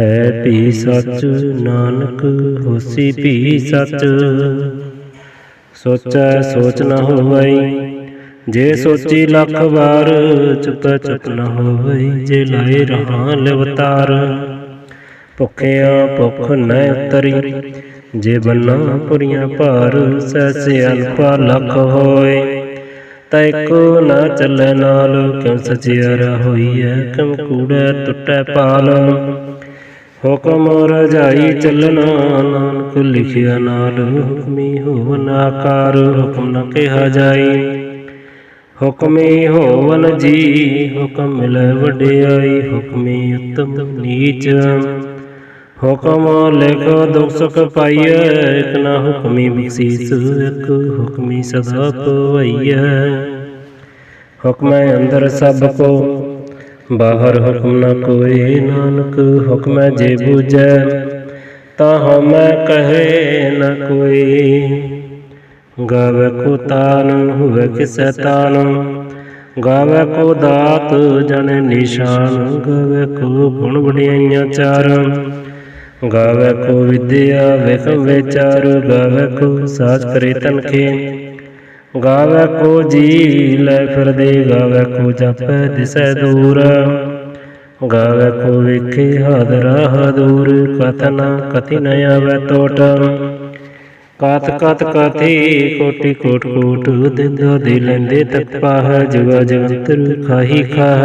ਹੈ ਭੀ ਸੱਚ, ਨਾਨਕ ਹੋਸੀ ਭੀ ਸੱਚ। ਸੋਚੈ ਸੋਚ ਨਾ ਹੋਵਈ, ਜੇ ਸੋਚੀ ਲੱਖ ਵਾਰ, ਚੁੱਪ ਚੁੱਪ ਨ ਹੋਵਈ, ਜੇ ਲਾਏ ਰਹਾ ਲਿਵਤਾਰ। ਭੁਖਿਆ ਭੁਖ ਨ ਉਤਰੀ, ਜੇ ਬੰਨਾ ਪੁਰੀਆਂ ਭਾਰ ਸੈਸੇ ਅਲਪਾ ਲੱਖ ਹੋਏ। ਤੈ ਕੋ ਨਾ ਚੱਲੇ ਨਾਲ, ਕਿਉ ਸਚਿਆਰਾ ਹੋਈਐ ਕਿਮ ਕੂੜੈ ਟੁੱਟੈ ਪਾਲ। ਹੁਕਮ ਰਜਾਈ ਚੱਲਣਾ, ਨਾਨਕ ਲਿਖਿਆ ਨਾਲ ਹੁਕਮੀ ਹੋਵਨ ਆਕਾਰ, ਹੁਕਮ ਨ ਕਿਹਾ ਜਾਈ। ਹੁਕਮੀ ਹੋਵਨ ਜੀ, ਹੁਕਮ ਮਿਲੈ ਵਡਿਆਈ, ਹੁਕਮੀ ਉਤਮ ਨੀਚ। ਹੁਕਮ ਲਿਖ ਦੁਖ ਸੁਖ ਪਾਈਐ, ਇਕ ਨਾ ਹੁਕਮੀ ਬਖਸ਼ੀਸ, ਇਕ ਹੁਕਮੀ ਸਦਾ ਪਵਈਐ। ਹੁਕਮੈ ਅੰਦਰ ਸਭ ਕੋ ਬਾਹਰ ਹੁਕਮ ਨ ਕੋਈ, ਨਾਨਕ ਹੁਕਮੈ ਜੇ ਬੂਝੈ ਤਾ ਹਮੈ ਕਹੇ ਨ ਕੋਈ। ਗਾਵੇ ਕੋ ਤਾਨ, ਹੋਵੇ ਕਿਸੈ ਤਾਨ। ਗਾਵੇ ਕੋ ਦਾਤ ਜਨ ਨਿਸ਼ਾਨ। ਗਾਵੇ ਕੋ ਗੁਣ ਵਡਿਆਈਆਂ ਚਾਰ। ਗਾਵੇ ਕੋ ਵਿਦਿਆ ਵੇਖ ਵਿਚਾਰ ਗਾਵੇ ਕੋ ਸਾਚ ਕਰੇ ਤਨਖੇ। ਗਾਵੇ ਕੋ ਜੀ ਲੈ ਫਿਰਦੇ ਗਾਵੇ ਕੋ ਜਪੈ, ਦਿਸੈ ਦੂਰ। ਗਾਵੇ ਕੋ ਵੇਖੇ ਹਾਦਰਾ ਹਦੂਰ ਕਥਨ ਕਥਿ ਨ ਆਵੇ ਟੋਟ ਕਤ ਕਤ ਕਥੀ ਕੋਟੀ ਕੋਟ ਕੋਟ, ਦਿੰਦਾ ਦੇ ਲੈਂਦੇ ਤਪਾ ਹੈ ਜੁਗਾ ਜਗੰਤਰ ਖਾਹੀ ਖਾਹ।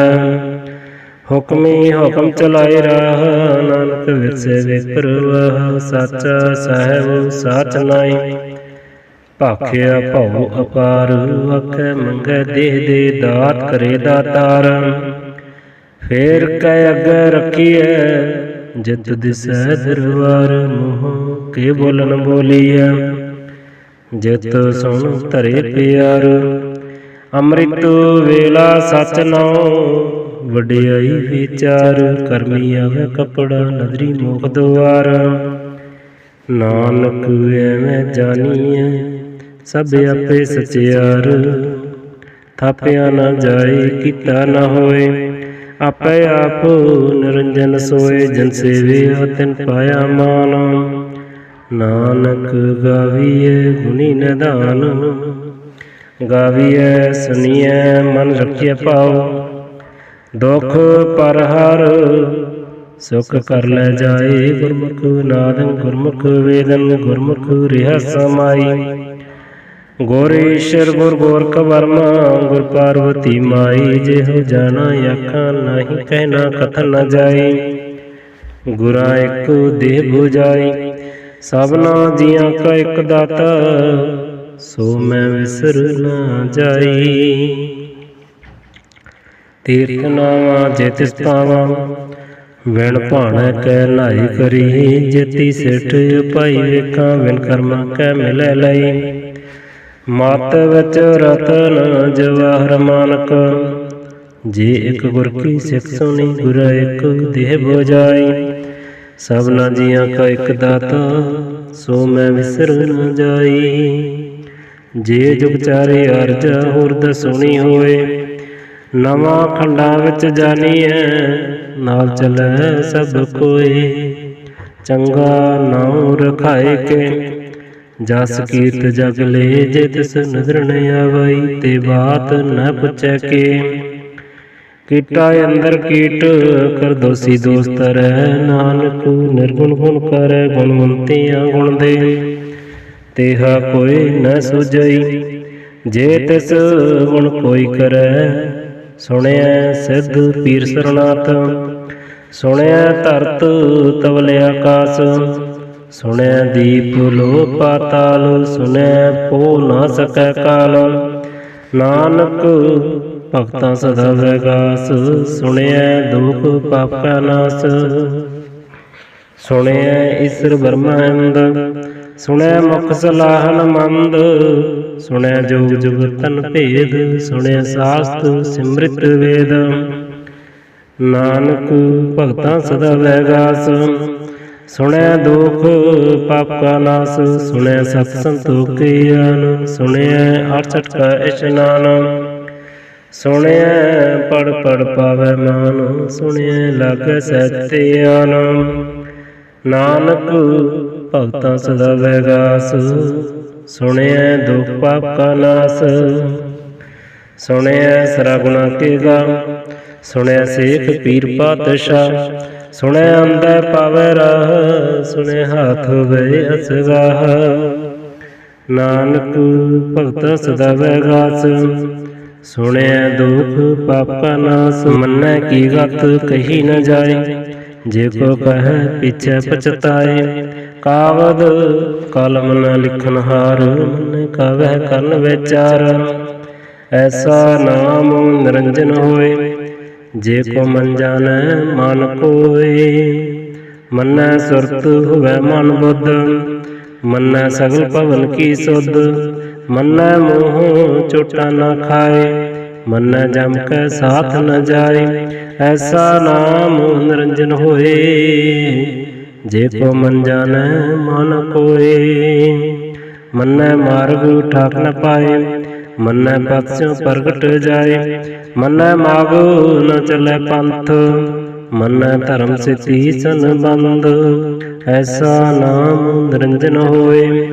ਹੁਕਮੀ ਹੁਕਮ ਚਲਾਏ ਰਾਹ, ਨਾਨਕ ਵਿਰਸੇ ਵਿਪਰਵਾਹ, ਸਾਚਾ ਸਾਹਿਬ ਸਾਚ ਨਾਈ ਭਾਖਿਆ ਭਉ ਅਪਾਰ ਵਖੈ ਮੰਗੈ ਦੇਹ ਦੇ ਦਾਤ ਕਰੇ ਦਾਤਾਰ ਫੇਰ ਕੈ ਅਗੈ ਰਖੀਐ, ਜਿਤ ਦਿਸੈ ਦਰਬਾਰ, ਮੋਹ ਕੇ ਬੋਲਨ ਬੋਲੀਐ। ਜਿਤ ਸੁਣ ਧਰੇ ਪਿਆਰ, ਅੰਮ੍ਰਿਤ ਵੇਲਾ ਸਚ ਨਾਉ, ਵਡਿਆਈ ਵਿਚਾਰ, ਕਰਮੀ ਆਵੇ ਕਪੜਾ, ਨਦਰੀ ਮੁਖ ਦੁਆਰ। ਨਾਨਕ ਐਵੇਂ ਜਾਣੀਐ ਸਭ ਆਪੇ ਸਚਿਆਰ ਥਾਪਿਆ ਨਾ ਜਾਏ, ਕੀਤਾ ਨਾ ਹੋਏ। ਆਪੇ ਆਪ ਨਿਰੰਜਨ ਸੋਏ, ਜਨ ਸੇਵਿਆ, ਤਿਨ ਪਾਇਆ ਮਾਨ। ਨਾਨਕ ਗਾਵੀਏ ਗੁਣੀ ਨਿਧਾਨ। ਗਾਵੀਐ, ਸੁਣੀਐ, ਮਨ ਰਖਿਆ ਪਾਓ ਦੁਖ ਪਰ ਹਰ, ਸੁਖ ਕਰ ਲੈ ਜਾਏ। ਗੁਰਮੁਖ ਨਾਦੰ ਗੁਰਮੁਖ ਵੇਦਨ ਗੁਰਮੁਖ ਰਿਹ ਸਮਾਈ। ਗੁਰ ਈਸ਼ਰ ਗੁਰ ਗੋਰਖ ਵਰਮਾ, ਗੁਰ ਪਾਰਵਤੀ ਮਾਈ, ਜਿਹੋ ਜਾਣਾ ਆਖਾਂ ਨਹੀਂ, ਕਹਿਣਾ ਕਥਨ ਨਾ ਜਾਈ। ਗੁਰਾ ਇੱਕ ਦੇਹ 부ਜਾਈ ਸਭਨਾ ਜੀਆਂ ਕਾ ਇੱਕ ਦਾਤਾ, ਸੋ ਮੈਂ ਵਿਸਰ ਨਾ ਜਾਈ। ਤੀਰਥ ਨਾਵਾ ਜੇ ਤਿਸ ਪਾਵਾਂ, ਵਿਣ ਭਾਣਾ ਕੈ ਲਾਈ ਕਰੀ, ਜੇਤੀ ਸਿੱਠ ਭਾਈ ਵੇਖਾਂ, ਵਿਣ ਕਰਮਾ ਕੈ ਮਿਲੈ ਲਈ। ਮਤ ਵਿੱਚ ਰਤਨ ਜਵਾਹਰ ਮਾਨਕ ਜੇ ਇੱਕ ਗੁਰ ਕੀ ਸਿੱਖ ਸੁਣੀ, ਗੁਰ ਇੱਕ ਦੇਹ ਬੁਝਾਈ। ਸਭਨਾ ਜੀਆਂ ਕਾ ਇੱਕ ਦਾਤਾ, ਸੋ ਮੈਂ ਵਿਸਰ ਨ ਜਾਈ। ਜੇ ਜੁਗ ਚਾਰੇ ਅਰਜ ਹੁਰਦ ਸੁਣੀ ਹੋਏ, ਨਵਾਂ ਖੰਡਾ ਵਿੱਚ ਜਾਣੀਐ ਨਾਲ ਚੱਲੈ ਸਭ ਕੋਏ। ਚੰਗਾ ਨਾਉ ਰਖਾਏ ਕੇ ਜਸ ਕੀਰਤ ਜਗ ਲੈ ਜੇ ਤਿਸ ਨਜ਼ਰ ਨ ਆਵਈ ਤੇ ਬਾਤ ਨ ਪੁੱਛੈ ਕੇ ਕੀਟਾ ਅੰਦਰ ਕੀਟ ਕਰ ਦੋਸੀ ਦੋਸਤ ਰਹਿ, ਨਾਨਕ ਨਿਰਗੁਣ ਗੁਣ ਕਰੈ ਗੁਣਵੰਤੀਆਂ ਗੁਣ ਦੇ। ਤੇਹਾ ਕੋਈ ਨ ਸੁਝਈ, ਜੇ ਤਿਸ ਗੁਣ ਕੋਈ ਕਰੈ ਸੁਣਿਆ ਸਿੱਧ ਪੀਰ ਸਰਨਾਥ। ਸੁਣਿਆ ਧਰਤ ਤਵਲ ਆਕਾਸ ਸੁਣੈ ਦੀਪ ਲੋ ਪਾਤਾਲ, ਸੁਣੈ ਪੋ ਨਾ ਸਕੈ ਕਾਲ। ਨਾਨਕ ਭਗਤਾਂ ਸਦਾ ਵੈਗਾਸ ਸੁਣਿਆ ਦੁਖ ਪਾਪਾ ਨਾਸ। ਸੁਣਿਆ ਈਸ਼ਰ ਬ੍ਰਹਮਾਨੰਦ ਸੁਣਿਆ ਮੁਖ ਸਲਾਹਨ ਮੰਦ। ਸੁਣਿਆ ਜੋਗ ਜੁਗ ਭੇਦ ਸੁਣਿਆ ਸਾਸਤ ਸਿਮ੍ਰਿਤ ਵੇਦ। ਨਾਨਕ ਭਗਤਾਂ ਸਦਾ ਵੈਗਾਸ ਸੁਣਿਆ ਦੁਖ, ਪਾਪ ਕਾ ਨਾਸ ਸੁਣਿਆ ਸਤ ਸੰਤੋਖ ਕੀ ਸੁਣਿਆ ਅਰਚਟ ਕਾ ਇਸ਼ਨਾਨ ਸੁਣਿਆ ਪੜ ਪੜ ਪਾਵੈ ਮਾਨ ਸੁਣਿਆ ਲਾਗੈ ਸਤਿਆਨ ਨਾਨਕ ਭਗਤਾਂ ਸਦਾ ਵੈਗਾਸ ਸੁਣਿਆ ਦੁਖ, ਪਾਪ ਕਾ ਨਾਸ। ਸੁਣਿਆ ਸਰਾ ਗੁਣਾ ਕੇ ਗਾ ਸੁਣਿਆ ਸੇਖ ਪੀਰ ਪਾਤਸ਼ਾਹ ਸੁਣਿਆ ਅੰਧੈ ਪਾਵੈ ਰਾਹ, ਸੁਣਿਆ ਹੱਥ ਹੋਵੇ ਅਸਗਾਹ ਨਾਨਕ ਭਗਤ ਸਦਾ ਵੈਗਾਸ, ਸੁਣਿਆ ਦੁਖ ਪਾਪਾ ਨਾਸ, ਮੰਨੈ ਕੀ ਗਤ ਕਹੀ ਨ ਜਾਏ। ਜੇ ਕੋ ਕਹੈ ਪਿਛੈ ਪਛਤਾਏ, ਕਾਵਦ ਕਲਮ ਨ ਲਿਖਨ ਹਾਰ, ਮਨ ਕਵਹਿ ਕਰਨ ਵਿਚਾਰ। ਐਸਾ ਨਾਮ ਨਿਰੰਜਨ ਹੋਏ ਜੇ ਕੋ ਮਨ ਜਾਣੈ, ਮਨ ਕੋਏ। ਮੰਨੈ ਸੁਰਤ ਹੋਵੇ ਮਨ ਬੁੱਧ। ਮੰਨੈ ਸਗਲ ਭਵਨ ਕੀ ਸੁਧ। ਮੰਨੈ ਮੋਹ ਚੋਟਾ ਨਾ ਖਾਏ। ਮੰਨੈ ਜਮ ਕੈ ਸਾਥ ਨ ਜਾਏ। ਐਸਾ ਨਾਮ ਨਿਰੰਜਨ ਹੋਏ। ਜੇ ਕੋ ਮਨ ਜਾਣੈ, ਮਨ ਕੋਏ। ਮੰਨੈ ਮਾਰਗ ਠਾਕ ਨ ਪਾਏ। ਮੰਨੈ ਪਤਸਿਓ ਪ੍ਰਗਟ ਜਾਏ। ਮੰਨੈ ਮਾਗੋ ਨ ਚੱਲੈ ਪੰਥ, ਮੰਨੈ ਧਰਮ ਸਿਤੀ ਸੰਬੰਧ ਐਸਾ ਨਾਮ ਨਿਰੰਜਨ ਹੋਏ,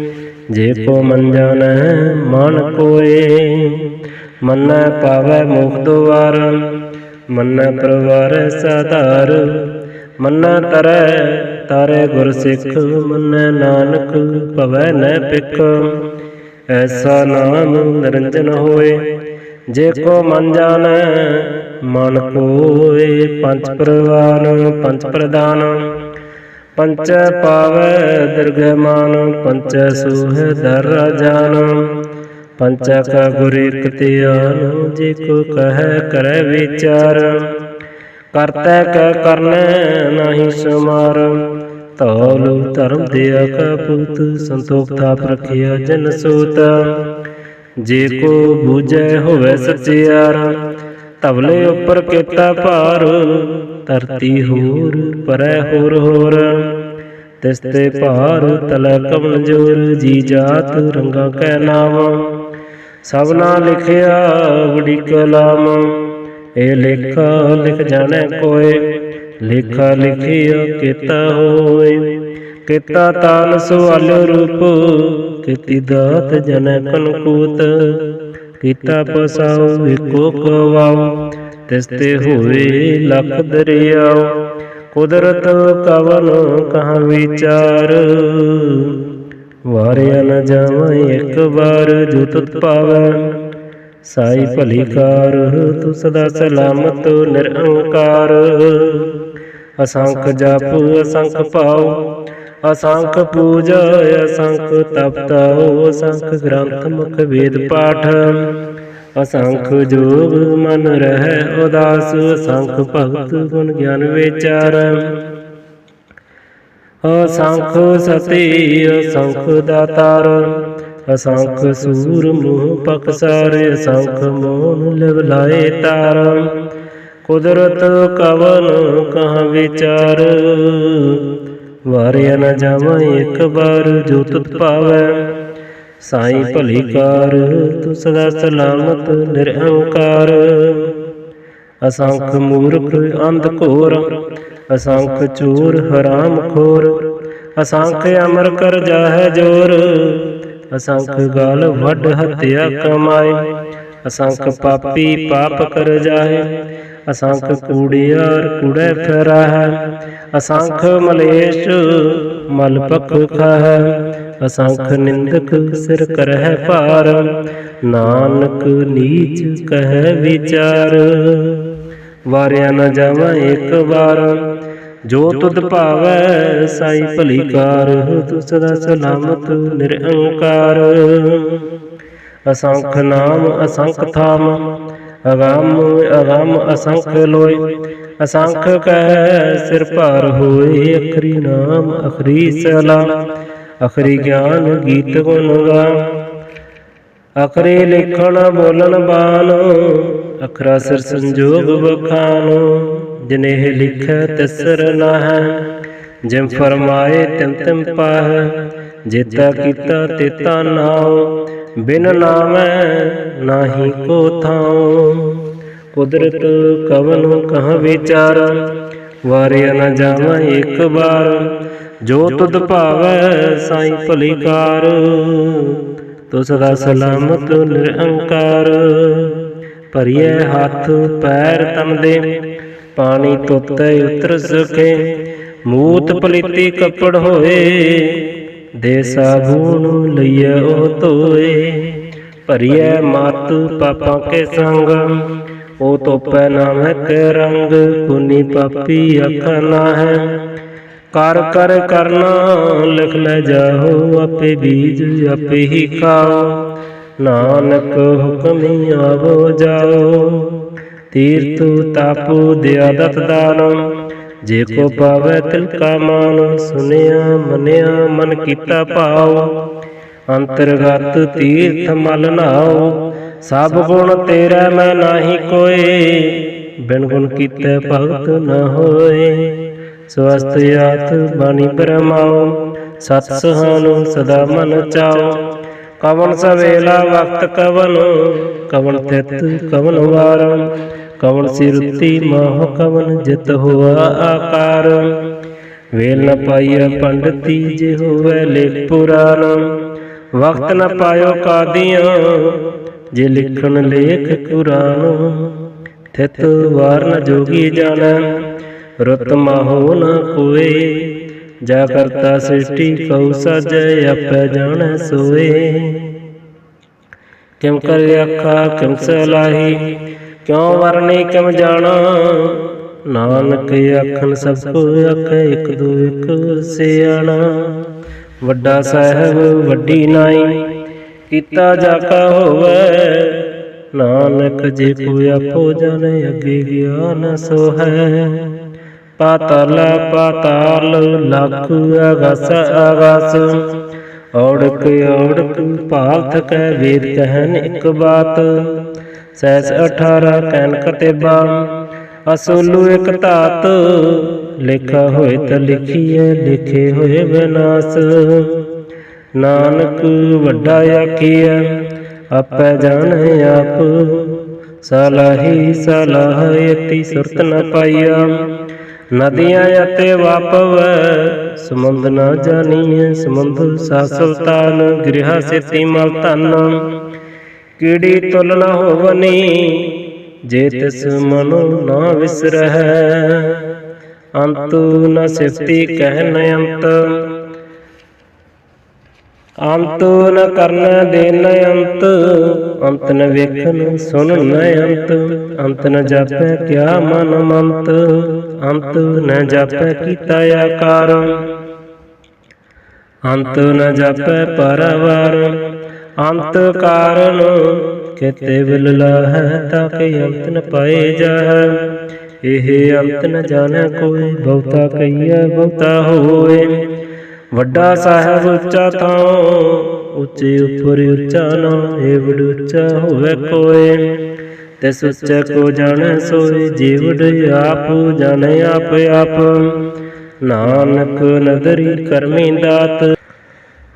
ਜੇ ਕੋ ਮਨ ਜਾਣੈ ਮਨ ਕੋਏ। ਮੰਨੈ ਪਾਵੈ ਮੁਖ ਦੁਆਰ, ਮੰਨੈ ਪਰਵਾਰੈ ਸਦਾਰ ਮੰਨੈ ਤਰੈ ਤਾਰੇ ਗੁਰ ਸਿੱਖ, ਮੰਨੈ ਨਾਨਕ ਭਵੈ ਨੈ ਪਿਕ ਐਸਾ ਨਾਮ ਨਿਰੰਜਨ ਹੋਏ ਜੇ ਕੋ ਮਨ ਜਾਣੈ ਮਨ ਕੋਏ ਪੰਜ ਪ੍ਰਵਾਨ ਪੰਜ ਪ੍ਰਦਾਨ। ਪੰਚ ਪਾਵੈ ਦਰਗਹਿ ਮਾਨ ਪੰਚ ਸੂਹ ਦਰ ਜਾਨ। ਪੰਚ ਕਾ ਗੁਰ ਇਕ ਧਿਆਨ ਜੇ ਕੋ ਕਹੈ ਕਰੈ ਵਿਚਾਰ। ਕਰਤੈ ਕੈ ਕਰਨੈ ਨਾਹੀ ਸਮਾਰ। ਧੌਲ ਧਰਮ ਦਿਆ ਕਾ ਪੁੱਤ ਸੰਤੋਖ ਥਾਪ ਰਖਿਆ ਜਨ ਸੂਤ। ਜੇ ਕੋ ਬੂਝੈ ਹੋਵੇ ਸਚਿਆਰ ਤਵਲੇ ਉੱਪਰ ਕੀਤਾ ਭਾਰ ਧਰਤੀ ਹੋਰ ਪਰੈ ਹੋਰ ਹੋਰ। ਤਿਸ ਤੇ ਭਾਰ ਤਲੈ ਜੋਰ ਜੀ ਜਾਤ ਰੰਗਾ ਕੈ ਨਾਮ। ਸਭਨਾ ਲਿਖਿਆ ਬੜੀ ਕਲਾਮ। ਇਹ ਲੇਖਾ ਲਿਖ ਜਾਣੈ ਕੋਏ। ਲੇਖਾ ਲਿਖਿਆ ਕੀਤਾ ਹੋਏ। ਕੀਤਾ ਤਾਲ ਸੁਆਲਿਓ ਰੂਪ। ਕੀਤੀ ਦਾਤ ਜਨੈ ਕਨਕੂਤ, ਕੀਤਾ ਪਸਾਉ ਏਕੋ ਕਵਾਉ ਤਿਸ ਤੇ ਹੋਏ ਲਖ ਦਰਿਆਉ, ਕੁਦਰਤ ਕਵਨ ਕਹਾਂ ਵਿਚਾਰ? ਵਾਰਿਆ ਨ ਜਾਵਾਂ ਇੱਕ ਵਾਰ, ਜੋ ਤੁਤ ਪਾਵੈ। ਸਾਈ ਭਲੀ ਕਾਰ ਤੂੰ ਸਦਾ ਸਲਾਮਤ ਨਿਰੰਕਾਰ। ਅਸੰਖ ਜਪ, ਅਸੰਖ ਪਾਉ ਅਸੰਖ ਪੂਜਾ, ਅਸੰਖ ਤਪਤਾਉ ਅਸੰਖ ਗ੍ਰੰਥ ਮੁਖ ਵੇਦ ਪਾਠ। ਅਸੰਖ ਜੋਗ ਮਨ ਰਹਿ ਉਦਾਸ, ਅਸੰਖ ਭਗਤ ਗੁਣ ਗਿਆਨ ਵਿਚਾਰ। ਅਸੰਖ ਸਤੀ, ਅਸੰਖ ਦਾਤਾਰ, ਅਸੰਖ ਸੂਰ ਮੋਹ ਪਕਸਾਰ ਅਸੰਖ ਮੋਨ ਲਿਵ ਲਾਏ ਤਾਰ। ਕੁਦਰਤ ਕਵਨ ਕਹਾਂ ਵਿਚਾਰ? ਵਾਰਿਆ ਨਾ ਜਾਵਾਂ, ਇੱਕ ਵਾਰ ਜੋ ਤੁਤ ਪਾਵੈ। ਸਾਈ ਭਲੀ ਕਾਰ, ਤੂੰ ਸਦਾ ਸਲਾਮਤ ਨਿਰੰਕਾਰ ਅਸੰਖ ਮੂਰਖ, ਅੰਧ ਘੋਰ, ਅਸੰਖ ਚੋਰ, ਹਰਾਮ ਖੋਰ। ਅਸੰਖ ਅਮਰ ਕਰ ਜਾਹੈ ਜੋਰ, ਅਸੰਖ ਗਾਲ ਵੱਡ ਹੱਤਿਆ ਕਮਾਏ। ਅਸੰਖ ਪਾਪੀ ਪਾਪ ਕਰ ਜਾਏ ਅਸੰਖ ਕੂੜਿਆਰ ਕੂੜੈ ਫਿਰਾਹੈ ਅਸੰਖ ਮਲੇਸ਼ ਮਲ ਪਖ ਖਾਹੈ। ਅਸੰਖ ਨਿੰਦਕ ਸਿਰ ਕਰਹਿ ਭਾਰ। ਨਾਨਕ ਨੀਚ ਕਹਿ ਵਿਚਾਰ। ਵਾਰਿਆ ਨ ਜਾਵਾਂ ਇੱਕ ਵਾਰ। ਜੋ ਤੁਧ ਭਾਵੈ ਸਾਈ ਭਲੀ ਕਾਰ। ਤੂੰ ਸਦਾ ਸਲਾਮਤ ਨਿਰੰਕਾਰ। ਅਸੰਖ ਨਾਮ ਅਸੰਖ ਥਾਮ। ਅਗੰਮ ਅਗੰਮ ਅਸੰਖ ਲੋਏ। ਅਸੰਖ ਕਹਿ ਸਿਰ ਭਾਰ ਹੋਏ, ਅਖਰੀ ਨਾਮ, ਅਖਰੀ ਸਲਾ। ਅਖਰੀ ਗਿਆਨ ਗੀਤ ਗੁਣ ਗਾ। ਅਖਰੇ ਲਿਖਣ ਬੋਲਣ ਬਾਣ, ਅਖਰਾ ਸਿਰ ਸੰਜੋਗ ਬਖਾਨ ਜਿਨੇਹ ਲਿਖੈ, ਤਿਸਰ ਨਾਹੈ। ਜਿਮ ਫਰਮਾਏ, ਤਿਮ ਤਿਮ ਪਾਹੈ। ਜੇਤਾ ਕੀਤਾ, ਤੇਤਾ ਨਾਉ। ਬਿਨ ਨਾਮੈ ਨਾਹੀ ਕੋ ਥਾਉ। ਕੁਦਰਤ ਕਵਨ ਕਹ ਵਿਚਾਰ, ਵਾਰਿਆ ਨਾ ਜਾਵਾਂ ਇੱਕ ਵਾਰ। ਜੋ ਤੁਧ ਭਾਵੈ ਸਾਈ ਭਲੀ ਕਾਰ ਤੋ ਸਦਾ ਸਲਾਮਤ ਨਿਰੰਕਾਰ। ਭਰੀਏ ਹੱਥ ਪੈਰ ਤਨ ਦੇ, ਪਾਣੀ ਤੁਤੈ ਉਤਰ ਸਕੇ। ਮੂਤ ਪਲੀਤੀ ਕੱਪੜ ਹੋਏ ਦੇ ਸਾਬੂਨ ਲਈਏ ਉਹ ਧੋਏ, ਭਰੀਏ ਮਤ ਪਾਪਾਂ ਕੇ ਸੰਗ। ਉਹ ਤੋਪੈ ਨਾਮੈ ਤੇ ਰੰਗ, ਪੁਨੀ ਪਾਪੀ ਅੱਖਾਂ ਨਾ ਹੈ ਕਰ ਕਰ ਕਰਨਾ, ਲਿਖ ਲੈ ਜਾਓ, ਆਪੇ ਬੀਜ ਆਪੇ ਹੀ ਖਾਓ। ਨਾਨਕ ਹੁਕਮੀ ਆਵੋ ਜਾਓ, ਤੀਰਥ ਤਾਪੂ ਦਿਆ ਦਤ ਦਾਨ। ਜੇ ਕੋ ਪਾਵੈ ਤਿਲ ਕਾ ਮਾਨ, ਸੁਨਿਆ ਮੰਨਿਆ ਮਨ ਕੀਤਾ ਭਾਉ। ਅੰਤਰਗਤ ਤੀਰਥ ਮਲ ਨਾਉ, ਸਭ ਗੁਣ ਤੇਰਾ ਮੈਂ ਨਾਹੀ ਕੋਏ। ਬਿਨ ਗੁਣ ਕੀਤੇ ਭਗਤ ਨ ਹੋਏ। ਸਵਸਤ ਆਤ ਬਾਣੀ ਬ੍ਰਹਮਾਉ, ਸਤ ਸਹਾਨੁ ਸਦਾ ਮਨ ਚਾਉ। ਕਵਨ ਸਵੇਲਾ ਵਕਤ ਕਵਨ ਕਵਨ ਤਿਤ ਕਵਨ ਵਾਰ। ਕਵਨ ਸਿਰਤੀ ਮੋਹ ਕਵਨ ਜਿਤ ਹੋਆ ਆਕਾਰ। ਵੇਲ ਨ ਪਾਈਐ ਪੰਡਤੀ ਜੇ ਹੋਵੇ ਲੇ ਪੁਰਾਨ ਵਕਤ ਨ ਪਾਇਓ ਕਾਦੀਆਂ, ਜੇ ਲਿਖਣ ਲੇਖ ਕੁਰਾਨ। ਥਿਤ ਵਾਰ ਨ ਜੋਗੀ ਜਾਣੈ, ਰਤ ਮਾਹੋ ਨ ਕੋਏ। ਜਾ ਕਰਤਾ ਸ੍ਰਿਸ਼ਟੀ ਕਉ ਸਾਜੈ, ਆਪੇ ਜਾਣੈ ਸੋਏ। ਕਿਮ ਕਰ ਆਖਾ ਕਿਮ ਸਲਾਹੀ ਕਿਉ ਵਰਨੇ ਕਿਮ ਜਾਣਾ? ਨਾਨਕ ਆਖਣ, ਸਭ ਆਖੇ, ਇਕ ਦੋ ਇਕ ਸਿਆਣਾ। ਵੱਡਾ ਸਾਹਿਬ, ਵੱਡੀ ਨਾਈ, ਕੀਤਾ ਜਾ ਕਾ ਹੋਵੇ। ਨਾਨਕ ਜੇ ਕੋ ਆਪੋ ਜਾਣੇ, ਅੱਗੇ ਗਿਆਨ ਸੋ ਹੈ ਪਾਤਾਲ ਪਾਤਾਲ, ਲਖ ਅਗਸ ਅਗਸ। ਔੜਕ ਔੜਕ ਭਾਲ ਥਕੈ ਵੇਦ ਕਹਿਨ ਇੱਕ ਬਾਤ। ਸੈਸ 18 ਕੈਨ ਕਤੇਬਾ, ਅਸੂਲੂ ਇਕ ਧਾਤ, ਲਿਖਾ ਹੋਏ ਤਾਂ ਲਿਖੀਏ ਲਿਖੇ ਹੋਏ ਵਿਨਾਸ਼। ਨਾਨਕ ਵੱਡਾ ਆਖੀਐ, ਆਪੇ ਜਾਣੈ ਆਪ, ਸਲਾਹੀ ਸਲਾਹਯਤੀ ਸੁਰਤ ਨ ਪਾਈਆ। ਨਦੀਆਂ ਅਤੇ ਵਾਪਵੈ, ਸਮੁੰਦ ਨਾ ਜਾਣੀਐ, ਸਮੁੰਦ ਸਾ ਸੁਲਤਾਨ ਗ੍ਰਹ ਸਿਤੀ ਮਲ ਧਨ। ਕੀੜੀ ਤੁਲ ਨ ਹੋਵਨੀ? ਜੇ ਤਿਸ ਮਨੋ ਨਾ ਵਿਸਰਹਿ। ਅੰਤ ਨ ਸਿਫਤੀ ਕਹਿ ਨ ਅੰਤ ਅੰਤ ਨ ਕਰਨ ਦੇ ਨ ਅੰਤ ਅੰਤ ਨ ਵੇਖਣ ਸੁਣ ਨ ਅੰਤ ਅੰਤ ਨ ਜਾਪੈ ਕਿਆ ਮਨ ਮੰਤ। ਅੰਤ ਨ ਜਾਪੈ ਕੀਤਾ ਆਕਾਰ। ਅੰਤ ਨ ਜਾਪੈ ਪਰਵਾਰ। ਅੰਤ ਕਾਰਨ ਕਿਤੇ ਵਿਲ ਹੈ ਤਾਂ ਕਿ ਅੰਤ ਨ ਪਾਏ ਜਾਹੈ। ਇਹ ਅੰਤ ਨ ਜਾਣੈ ਕੋਈ, ਬਹੁਤਾ ਕਈਐ ਬਹੁਤਾ ਹੋਏ। ਵੱਡਾ ਸਾਹਿਬ ਉੱਚਾ ਥਾਂ ਉੱਚੇ ਉਪਰ ਉੱਚਾ ਨਾ ਏਵੜ ਉੱਚਾ ਹੋਵੇ ਕੋਏ। ਤਿਸ ਉੱਚਾ ਕੋ ਜਾਣੈ ਸੋਈ ਜੀਵੜ ਆਪ ਜਾਣੈ ਆਪ ਆਪ। ਨਾਨਕ ਨਦਰੀ ਕਰਮੀ ਦਾਤ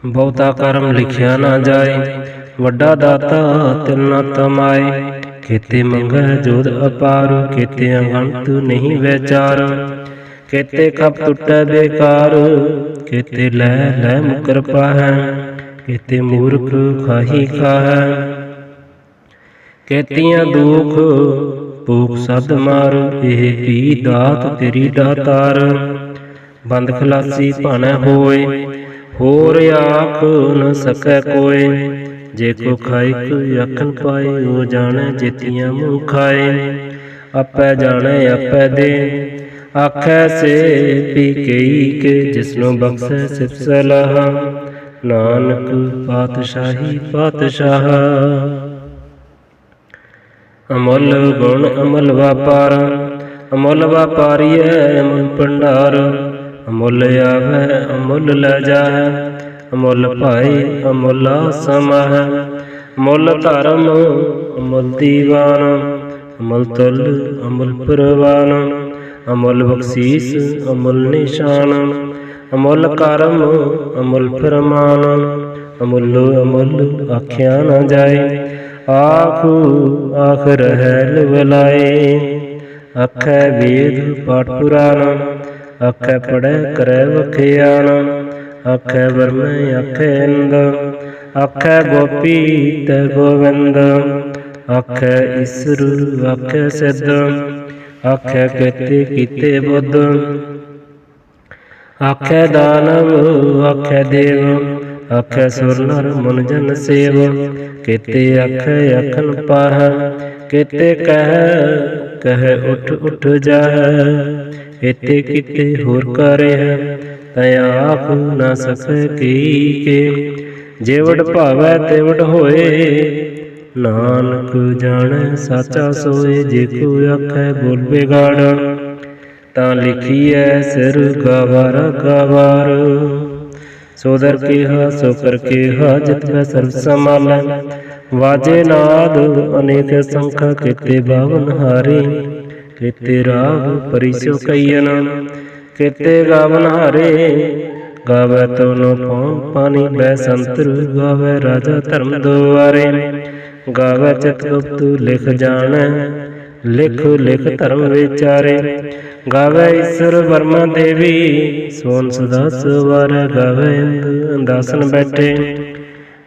ਬਹੁਤਾ ਕਰਮ ਲਿਖਿਆ ਨਾ ਜਾਏ, ਵੱਡਾ ਦਾਤਾ ਤਿਲ ਨਾ ਤਮਾਏ ਕੀਤੇ ਮੰਗੈ ਜੋਦ ਅਪਾਰ ਕੀਤੇ ਅਗੰਤ ਨਹੀਂ ਵਿਚਾਰ। ਕੀਤੇ ਖਪ ਟੁੱਟੈ ਬੇਕਾਰ ਕੀਤੇ ਲੈ ਲੈ ਮੁਕਰ ਪਾਹੈ। ਕੀਤੇ ਮੂਰਖ ਖਾਹੀ ਖਾਹੈ। ਕੀਤੀਆਂ ਦੁਖ ਭੂਖ ਸਦ ਮਾਰ, ਇਹ ਪੀ ਦਾਤ ਤੇਰੀ ਦਾਤਾਰ ਬੰਦ ਖਲਾਸੀ ਭਾਣੈ ਹੋਏ ਹੋਰ ਆਖ ਨ ਸਕੈ ਕੋਏ, ਜੇ ਕੋ ਖਾਇ ਕੋ ਪਾਏ, ਉਹ ਜਾਣੈ ਜਿਤੀਆਂ ਮੂੰਹ ਖਾਏ। ਆਪੈ ਜਾਣੈ, ਆਪੈ ਦੇ, ਆਖੈ ਸੇ ਪੀ ਕਈ ਕੇ ਜਿਸਨੂੰ ਬਖਸ਼ੈ ਸਿਫ ਸਲਾਹ। ਨਾਨਕ ਪਾਤਸ਼ਾਹੀ ਪਾਤਸ਼ਾਹ। ਅਮੁੱਲ ਗੁਣ ਅਮੁੱਲ ਵਾਪਾਰ, ਅਮੁੱਲ ਵਾਪਾਰੀਐ ਅਮੁੱਲ ਭੰਡਾਰ। ਅਮੁੱਲ ਆਵੈ, ਅਮੁੱਲ ਲੈ ਜਾਹੈ। ਅਮੁੱਲ ਭਾਈ, ਅਮੁੱਲ ਸਮਾਹ। ਅਮੁੱਲ ਧਰਮ, ਅਮੁੱਲ ਦੀਵਾਨ। ਅਮੁੱਲ ਤੁਲ, ਅਮੁੱਲ ਪ੍ਰਵਾਨ। ਅਮੁੱਲ ਬਖਸ਼ੀਸ, ਅਮੁੱਲ ਨਿਸ਼ਾਨ। ਅਮੁੱਲ ਕਰਮ, ਅਮੁੱਲ ਫਰਮਾਨ ਅਮੁੱਲ ਅਮੁੱਲ ਆਖਿਆ ਨਾ ਜਾਏ। ਆਖੂ, ਆਖ ਰਹਿ ਲਵਲਾਏ ਆਖੈ ਵੇਦ ਪਾਠ ਪੁਰਾਣ ਆਖੈ ਪੜੈ ਕਰੈ ਵਖਿਆਨ ਆਖੈ ਵਰਮੈ ਆਖੈ ਇੰਦ ਆਖੈ ਗੋਪੀ ਤੇ ਗੋਵਿੰਦ, ਆਖੈ ਈਸਰ ਆਖੈ ਸਿੱਧ, ਆਖੈ ਕੀਤੇ ਕੀਤੇ ਬੁੱਧ, ਆਖੈ ਦਾਨਵ ਆਖੈ ਦੇਵ, ਆਖੈ ਸੁਰ ਨਰ ਮਨ ਜਨ ਸੇਵ, ਕੀਤੇ ਆਖੈ ਆਖਨ ਪਾਹ, ਕੀਤੇ ਕਹਿ ਕਹਿ ਉਠ ਉਠ ਜਾਹ ਇਤੇ ਕੀਤੇ ਹੋਰ ਕਰਿਆ ਤੈ ਆਖ ਨਾ ਸਕੈ ਕੇ ਜੇਵੜ ਭਾਵੈ ਤੇਵੜ ਹੋਏ, ਨਾਨਕ ਜਾਣੈ, ਸਾਚਾ ਸੋਏ, ਜੇ ਕੋ ਆਖੈ ਬੋਲ ਬਿਗਾੜ ਤਾਂ ਲਿਖੀਐ, ਸਿਰ ਗਵਾਰ ਗਵਾਰ। ਸੋਦਰ ਕੀਹਾ ਸੋ ਕਰ ਕੀਹਾ, ਜਿਤ ਮੈਂ ਸਰਬ ਸਮਾਲੈ ਵਾਜੇ ਨਾਦ, ਅਨੇਕ ਸੰਖਾ ਕੀਤੇ ਬਾਵਨ ਹਾਰੇ। ਕੀਤੇ ਰਾਗ ਪਰਿਸੋ ਕਈਨ ਕੀਤੇ ਗਾਵਨ ਹਾਰੇ, ਗਾਵੇ ਤੋਨੋ ਪਉ ਪਾਣੀ ਬੈ ਸੰਤਰ, ਗਾਵੇ ਰਾਜਾ ਧਰਮ ਦੁਆਰੇ। ਗਾਵੇ ਚਿਤ ਗੁਪਤ ਲਿਖ ਜਾਣੈ, ਲਿਖ ਲਿਖ ਧਰਮ ਵਿਚਾਰੇ। ਗਾਵੇ ਈਸ਼ਰ ਵਰਮਾ ਦੇਵੀ, ਸੋਨ ਸਦਾ ਸਵਾਰ, ਗਾਵੇ ਇੰਦ ਅੰਦਾਸਨ ਬੈਠੇ।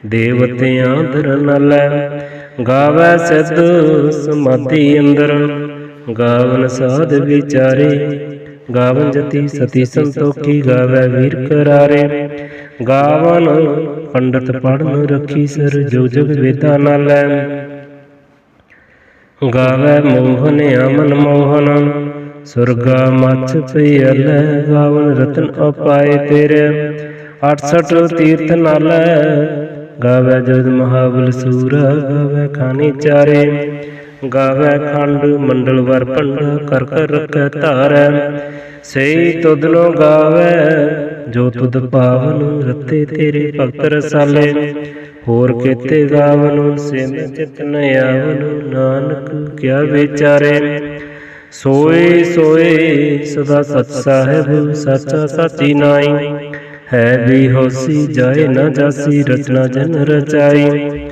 ਦੇਵਤਿਆਂ ਦਰ ਨਲੈ, ਗਾਵੇ ਸਿੱਧ ਸਮਾਧੀ ਅੰਦਰ। ਗਾਵਨ ਸਾਧ ਵਿਚਾਰੇ, ਗਾਵਨ ਜਤੀ ਸਤੀ ਸੰਤੋਖੀ ਗਾਵੇ ਵੀਰ ਕਰਾਰੇ। ਗਾਵਨ ਪੰਡਤ ਪੜਨ ਰੱਖੀ ਸਰ ਜੋ ਜਗ ਵੇਦਾ ਨਾਲੈ ਗਾਵੇ ਮੋਹਨ ਅਮਨ ਮੋਹਨ, ਸੁਰਗਾ ਮਛ ਪਿਆਲੇ ਗਾਵਨ ਰਤਨ ਅਪਾਏ ਤੇਰੇ। 68 ਤੀਰਥ ਨਾਲੇ ਗਾਵੇ ਜਦ ਮਹਾਬਲ ਸੂਰ, ਗਾਵੇ ਖਾਨੀ ਚਾਰੇ। ਗਾਵੇ ਖੰਡ, ਮੰਡਲ ਵਰ ਪੰਡਾ ਕਰ ਕਰ ਰਖੈ ਧਾਰੈ। ਸਈ ਤੁਧਨੋ ਗਾਵੇ, ਜੋ ਤੁਧ ਪਾਵਨ, ਰਤੇ ਤੇਰੇ ਭਗਤ ਰਸਾਲੇ। ਹੋਰ ਕੀਤੇ ਗਾਵਨ, ਸਿਮ ਚਿਤ ਨ ਆਵਨ, ਨਾਨਕ ਕਿਆ ਵਿਚਾਰੇ। ਸੋਏ ਸੋਏ ਸਦਾ ਸਚ ਸਾਹਿਬ, ਸੱਚਾ ਸੱਚੀ ਨਾਈ। ਹੈ ਵੀ ਹੋਸੀ, ਜਾਏ ਨਾ ਜਾਸੀ, ਰਚਨਾ ਜਨ ਰਚਾਈ।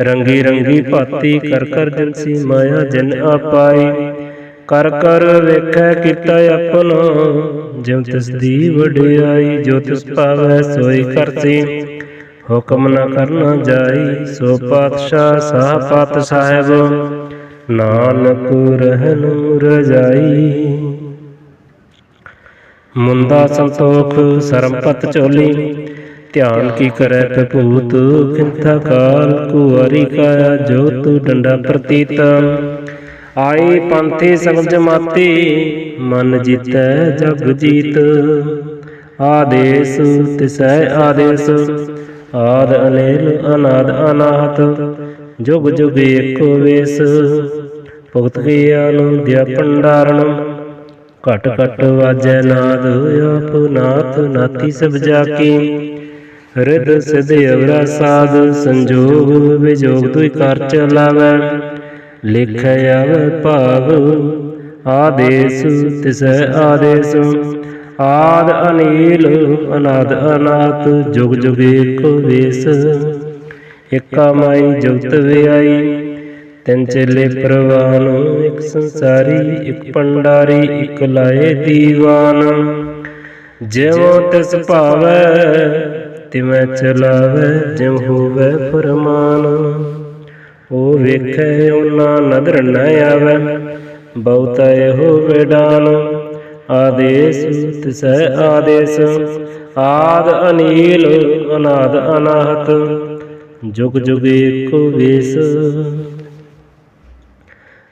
ਰੰਗੀ ਰੰਗੀ ਭਾਤੀ ਕਰ ਕਰ ਜਨਸੀ ਮਾਇਆ ਜਨ ਆਪਾਈ। ਕਰ ਕਰ ਵੇਖੈ ਕੀਤਾ ਆਪਣਾ, ਜਿਉ ਤਿਸ ਦੀ ਵਡਿਆਈ, ਜੋ ਤਿਸ ਪਾਵੈ ਸੋਈ ਕਰਸੀ। ਹੁਕਮ ਨਾ ਕਰਨਾ ਜਾਈ, ਸੋ ਪਾਤਸ਼ਾਹ ਸਾਹ ਪਤ ਸਾਹਿਬ। ਨਾਨਕ ਰਹਿਨ ਰਜਾਈ ਮੁੰਦਾ ਸੰਤੋਖ, ਸਰਮਪਤ ਚੋਲੀ ਧਿਆਨ ਕੀ ਕਰੈ ਭੂਤ ਕਿੰਥਾ ਕਾਲ ਕੁਵਾਰੀ ਕਾਇਆ ਜੋ ਤੂ ਡੰਡਾ ਪ੍ਰਤੀਤ। ਆਈ ਪੰਥੀ ਸਗਲ ਜਮਾਤੀ, ਮਨ ਜੀਤੈ ਜਗ ਜੀਤ। ਆਦੇਸ ਤਿਸੈ ਆਦੇਸ, ਆਦ ਅਨੇਲ ਅਨਾਦ ਅਨਾਹਤ, ਜੁਗ ਜੁਗ ਏਕੋ ਵੇਸ। ਭਗਤ ਗਿਆਨ ਦਿਆ ਭੰਡਾਰਨ ਘਟ ਘਟ ਵਾਜੈ ਨਾਦ, ਆਪ ਨਾਥ ਨਾਤੀ ਸਭ ਜਾ ਕੀ ਹਿਰਦ ਸਿਧ ਸਾਧ ਸੰਜੋਗ ਵਿਜੋਗ ਦੁਇ ਕਰ ਚਲਾਵੈ। ਲਿਖੈ ਆਵੈ ਭਾਵ ਆਦੇਸ, ਤਿਸੈ ਆਦੇਸ। ਆਦ ਅਨੀਲ, ਅਨਾਦ ਅਨਾਤ, ਜੁਗ ਜੁਗ ਏਕੋ ਵੇਸ। ਇਕਾ ਮਾਈ ਜੁਗਤ ਵਿਆਈ, ਤਿੰਨ ਚੇਲੇ ਪ੍ਰਵਾਨ। ਇੱਕ ਸੰਸਾਰੀ, ਇੱਕ ਪੰਡਾਰੀ, ਇੱਕ ਲਾਏ ਦੀਵਾਨ। ਜਿਉ ਤਿਸ ਭਾਵੈ ਤਿਵੇਂ ਚਲਾਵੈ, ਜਿਉ ਹੋਵੈ ਫਰਮਾਨ ਉਹ ਵੇਖੈ, ਉਹਨਾਂ ਨਦਰ ਨ ਆਵੈ, ਬਹੁਤਾ ਇਹੋ ਵਿਡਾਨ। ਆਦੇਸ ਤਿਸੈ ਆਦੇਸ। ਆਦ ਅਨੀਲ, ਅਨਾਦ ਅਨਾਹਤ। ਜੁਗ ਜੁਗ ਏਕੋ ਵੇਸ।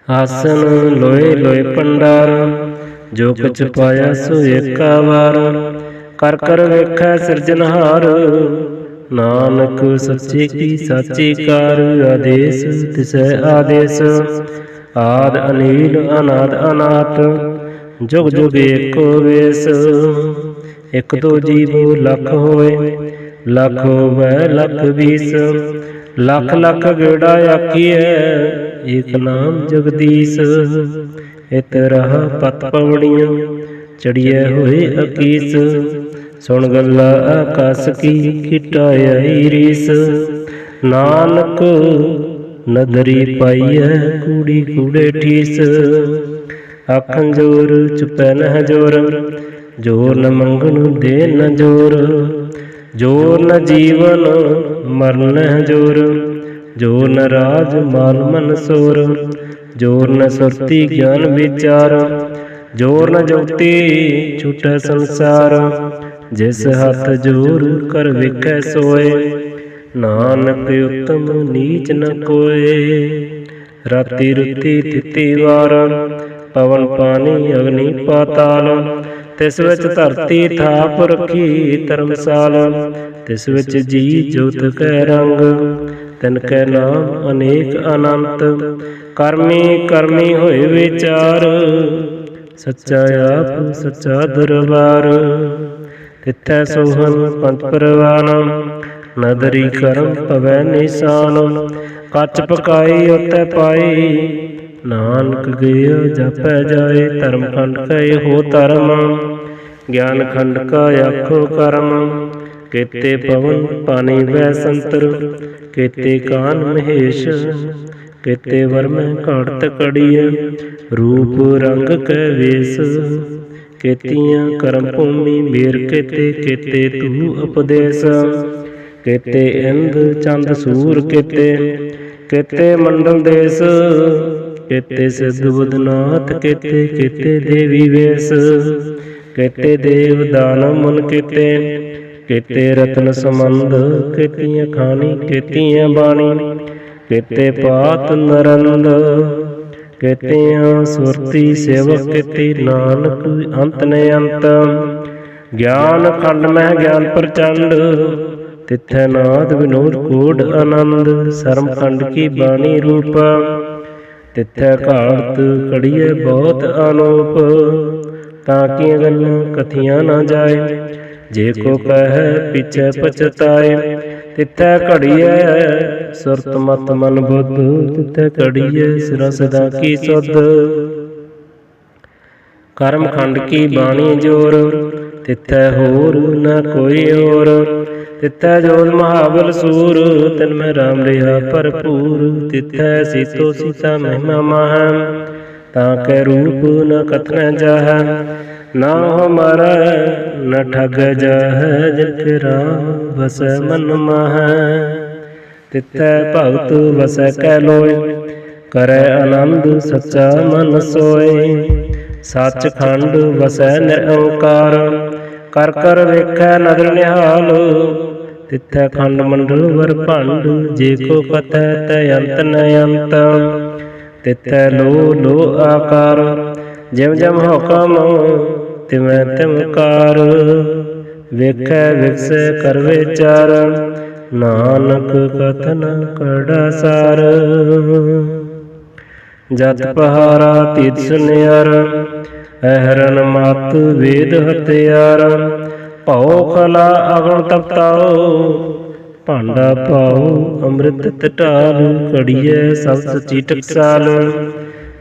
ਆਸਨ ਲੋਏ ਲੋਏ ਪੰਡਾਰ ਜੋ ਕੁਛ ਪਾਇਆ ਸੋ ਏਕਾ ਵਾਰ। ਕਰ ਕਰ ਵੇਖੈ ਸਿਰਜਨਹਾਰ ਨਾਨਕ ਸੱਚੇ ਕੀ ਸਾਚੀ ਕਾਰ, ਆਦੇਸ ਤਿਸੈ ਆਦੇਸ। ਆਦ ਅਨੀਲ, ਅਨਾਦ ਅਨਾਤ, ਜੁਗ ਜੁਗ ਏਕੋ ਵੇਸ। ਇਕ ਦੋ ਜੀਵ ਲੱਖ ਹੋਏ, ਲੱਖ ਹੋਵੇ ਲੱਖ ਵੀਸ। ਲੱਖ ਲੱਖ ਗੇੜਾ ਆਕੀਐ, ਏਕ ਨਾਮ ਜਗਦੀਸ਼। ਇਤ ਰਹ ਪਤ ਪਵਣੀਆਂ ਚੜੀਏ ਹੋਏ ਅਕੀਸ। ਸੁਣ ਗੱਲਾ ਆਕਾਸ ਕੀ ਕਿਟਾਈ ਰੀਸ। ਨਾਨਕ ਨਦਰੀ ਪਾਈਐ ਕੂੜੀ ਕੂੜੇ ਠੀਸ। ਆਖਣ ਜੋਰ ਚੁਪੈ ਨਹਿ ਜੋਰ ਜੋਰ ਨ ਮੰਗਣ ਦੇ ਨ ਜੋਰ। ਜੋਰ ਨ ਜੀਵਨ ਮਰਨ ਨਹਿ ਜੋਰ ਜੋਰ ਨ ਰਾਜ ਮਾਲ ਮਨ ਸੋਰ। ਜੋਰ ਨ ਸੁਰਤੀ ਗਿਆਨ ਵਿਚਾਰ, ਜੋਰ ਨ ਜੋਤੀ ਛੁਟੈ ਸੰਸਾਰ। ਜਿਸ ਹੱਥ ਜੋਰ ਕਰ ਵੇਖੈ ਸੋਏ। ਨਾਨਕ ਉਤਮ ਨੀਚ ਨ ਕੋਏ। ਰਾਤੀ ਰੁੱਤੀ ਤਿੱਤੀ ਵਾਰ। ਪਵਨ ਪਾਣੀ ਅਗਨੀ ਪਾਤਾਲ। ਤਿਸ ਵਿੱਚ ਧਰਤੀ ਥਾਪ ਰੱਖੀ ਧਰਮਸਾਲ। ਤਿਸ ਵਿੱਚ ਜੀ ਜੋਤ ਕੈ ਰੰਗ। ਤਿਨ ਕੈ ਨਾਮ ਅਨੇਕ ਅਨੰਤ। ਕਰਮੀ ਕਰਮੀ ਹੋਏ ਵਿਚਾਰ। ਸੱਚਾ ਆਪ ਸੱਚਾ ਦਰਬਾਰ। ਤਿੱਥੈ ਸੋਹਨ ਪੰਤ ਪਰਵਾਨ, ਨਦਰੀ ਕਰਮ ਪਵੈ ਨਿਸ਼ਾਨ, ਕੱਚ ਪਕਾਈ ਉਤੈ ਪਾਈ, ਨਾਨਕ ਗਿਆ ਜਪੈ ਜਾਏ ਧਰਮ ਖੰਡ ਕੈ ਹੋ ਧਰਮ, ਗਿਆਨ ਖੰਡ ਕਾ ਆਖੋ ਕਰਮ, ਕੀਤੇ ਪਵਨ ਪਾਣੀ ਵੈ ਸੰਤਰ, ਕੀਤੇ ਕਾਨ ਮਹੇਸ਼, ਕੀਤੇ ਵਰਮੈ ਘੜਤ ਕੜੀਐ, ਰੂਪ ਰੰਗ ਕੈ ਵੇਸ। ਕੀਤੀਆਂ ਕਰਮ ਭੂਮੀ ਮੇਰ ਕੀਤੇ ਕੀਤੇ ਤੂ ਉਪਦੇਸ਼। ਕੀਤੇ ਇੰਦ ਚੰਦ ਸੂਰ ਕੀਤੇ ਕੀਤੇ ਮੰਡਲ ਦੇਸ। ਕੀਤੇ ਸਿੱਧ ਬੁੱਧਨਾਥ ਕੀਤੇ ਕੀਤੇ ਦੇਵੀ ਵੇਸ। ਕੀਤੇ ਦੇਵ ਦਾਨਵ ਮਨ ਕੀਤੇ ਕੀਤੇ ਰਤਨ ਸੰਬੰਧ ਕੀਤੀਆਂ ਖਾਣੀ, ਕੀਤੀਆਂ ਬਾਣੀ। ਕੀਤੇ ਪਾਤ ਨਰੰਦ ਕੀਤੀਆਂ ਸੁਰਤੀ ਸੇਵਕ ਕੀਤੀ ਨਾਨਕ, ਅੰਤ ਨੇ ਅੰਤ। ਗਿਆਨ ਖੰਡ ਮਹਿ ਗਿਆਨ ਪ੍ਰਚੰਡ, ਤਿੱਥੈ ਨਾਦ ਵਿਨੋਦ ਕੋਡ ਆਨੰਦ। ਸਰਮ ਖੰਡ ਕੀ ਬਾਣੀ ਰੂਪ, ਤਿੱਥੈ ਘਾਲਤ ਕੜੀਏ ਬਹੁਤ ਅਨੂਪ ਤਾਂ ਕੀ ਗੱਲਾਂ ਕਥੀਆਂ ਨਾ ਜਾਏ, ਜੇ ਕੋ ਕਹੈ ਪਿਛੈ ਪਛਤਾਏ। ਤਿੱਥੈ ਘੜੀਐ, ਸੁਰਤ ਮਤ ਮਨ ਬੁੱਧ, ਤਿੱਥੈ ਘੜੀਐ, ਸਿਰਾ ਸਦਾ ਕੀ ਸੁਧ। ਕਰਮ ਖੰਡ ਕੀ ਬਾਣੀ ਜੋਰ, ਤਿੱਥੈ ਹੋਰ ਨਾ ਕੋਈ ਹੋਰ। ਤਿੱਥੈ ਜੋਤ ਮਹਾਬਲ ਸੂਰ, ਤਨ ਮੈਂ ਰਾਮ ਰਿਹਾ ਭਰਪੂਰ। ਤਿੱਥੈ ਸੀਤੋ ਸੀਤਾ ਮਹਿਮਾ ਮਹਾਂ, ਤਾਂ ਕੈ ਰੂਪ ਨ ਕਥਨ ਜਾਹ। ਨਾ ਹਮਾਰਾ ਨ ਠਗ ਜਾਹ ਜਿਨ ਰਾਮ ਵਸੈ ਮਨ ਮਹ। ਤਿੱਥੈ ਭਗਤ ਵਸੈ ਕੈ ਲੋਇ, ਕਰੈ ਆਨੰਦ ਸੱਚਾ ਮਨ ਸੋਏ ਸੱਚ ਖੰਡ ਵਸੈ ਨਿਰੰਕਾਰ ਕਰ ਕਰ ਵੇਖੈ ਨਦਰ ਨਿਹਾਲ। ਤਿੱਥੈ ਖੰਡ ਮੰਡਲ ਵਰ ਭੰਡ, ਜੇ ਕੋ ਕਥੈ ਤੈ ਅੰਤ ਨ ਅੰਤ। ਤਿੱਥੈ ਲੋ ਲੋ ਆਕਾਰ ਜਿਮ ਜਿਮ ਹੁਕਮ ਤਿਵੇਂ ਤਿਮ ਕਾਰ। ਵੇਖੈ ਵਿਖਸੈ ਕਰ ਵਿਚਾਰ ਨਾਨਕ ਕਥਨ ਕੜਾ ਸਾਰ। ਜਤ ਪਹਾਰਾ ਤੀਤ ਸੁਨਿਆਰ, ਅਹਰਨ ਮਤ ਵੇਦ ਹਤਿਆਰ ਭਉ ਕਲਾ ਅਗਣ ਤਪਤਾਓ ਭਾਂਡਾ ਪਾਉ ਅੰਮ੍ਰਿਤ ਟਟਾਲ ਕੜੀਐ ਸਭ ਸਚੀ ਟਕਸਾਲ